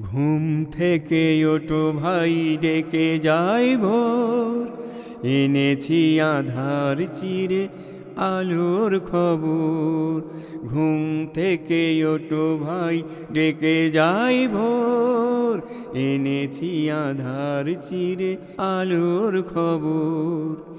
ঘুম থেকে ওটো ভাই, ডেকে যাই ভোর। এনেছি আধার চিরে আলোর খবর। ঘুম থেকে ওটো ভাই, ডেকে যাই ভোর। এনেছি আধার চিরে আলোর খবর।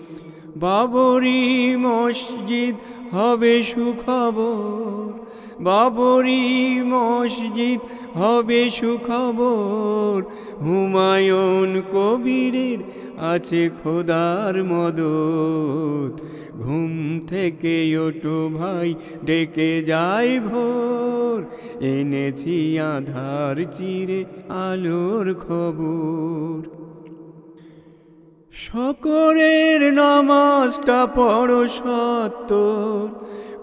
বাবরি মসজিদ হবে সুখবর। বাবরি মসজিদ হবে সুখবর। হুমায়ুন কবিরের আছে খোদার মদত। ঘুম থেকে ওটো ভাই, ডেকে যাই ভোর। এনেছি আধার চিরে আলোর খবর। সকরের নামাজটা পড়ো সত্তর।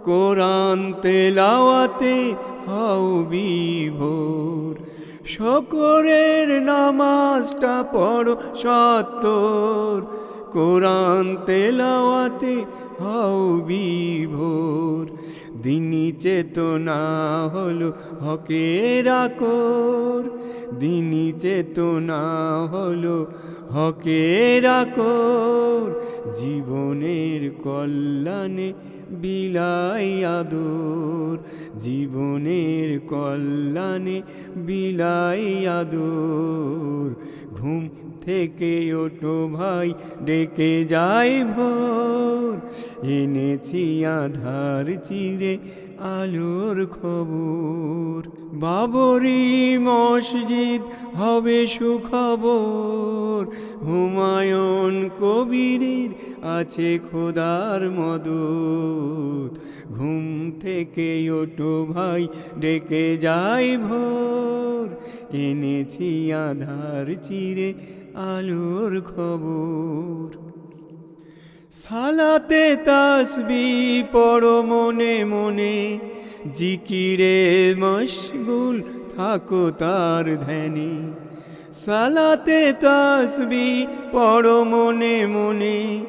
কোরআন তেলাওয়াতে হাও বিভোর। সকরের নামাজটা পড়ো সত্তর। কোরআন তেলাওয়াতে হাও বিভোর। দিনী চেতনা হলো হকের আকর। দিনী চেতনা হলো হকের আকর। জীবনের কল্যাণে বিলাই আদর। জীবনের কল্যাণে বিলাই আদর। ঘুম থেকে ওটো ভাই, ডেকে যাই ভোর। এনেছি আধার চিরে আলোর খবর। বাবরি মসজিদ হবে সুখবর। হুমায়ুন কবিরের আছে খোদার মদত ঘুম থেকে ওটো ভাই, ডেকে যাই ভোর। এনেছি আধার চিরে আলোর খবর। সালাতে তাসবি পড়ো মনে মনে। জিকিরে মশগুল থাকো তার ধ্যানে। সালাতে তাসবি পড়ো মনে মনে।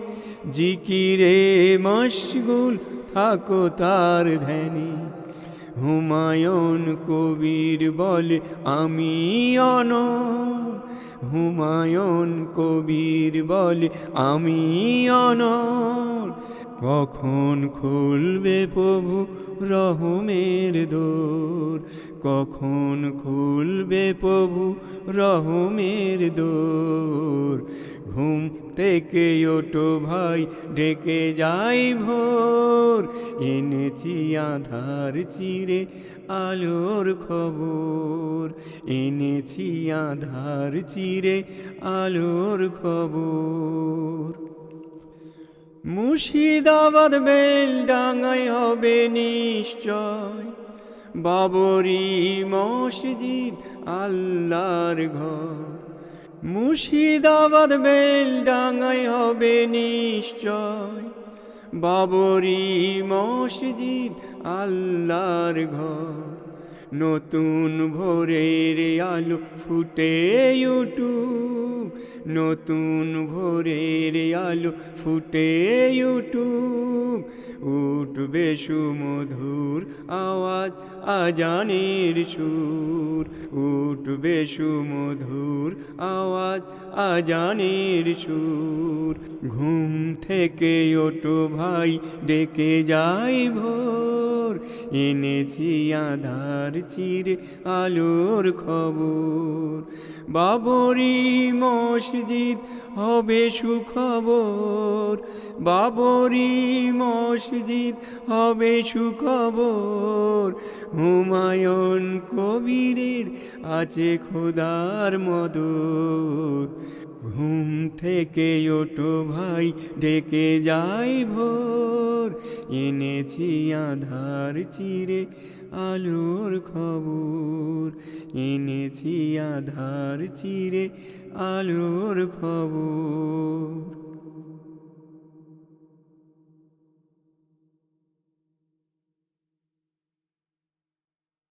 জিকিরে মশগুল থাকো তার ধ্যানে। হুমায়ুন কবির বলে, আমি অনর হুমায়ুন কবির বলে, আমি অনর কখন খুলবে প্রভু রহমের দোর? কখন খুলবে প্রভু রহমের দোর? ঘুম থেকে ওটো ভাই, ডেকে যাই ভোর। এনেছি আধার চিরে আলোর খবর। এনেছি আধার চিরে আলোর খবর। মুর্শিদাবাদ বেল ডাঙায় হবে নিশ্চয়। বাবরি মসজিদ আল্লাহর ঘর। মুর্শিদাবাদ বেল ডাঙায় হবে নিশ্চয়। বাবরি মসজিদ আল্লাহর ঘর। নতুন ভোরের আলো ফুটে ইউটুব নতুন ভোরের আলো ফুটে ইউটুব উঠবে সুমধুর আওয়াজ আজানের সুর। উঠবে সুমধুর আওয়াজ আজানের সুর। ঘুম থেকে ওটো ভাই, ডেকে যাই ভোর। এনেছি আধার চিরে আলোর খবর। বাবরি মসজিদ হবে সুখবর, বাবরি মসজিদ হবে সুখবর। হুমায়ুন কবিরের আছে খোদার মদত। ঘুম থেকে ওটো ভাই, ডেকে যাই ভোর। এনেছি আধার চিরে আলোর খবর। এনেছি আধার চিরে আলোর খবর।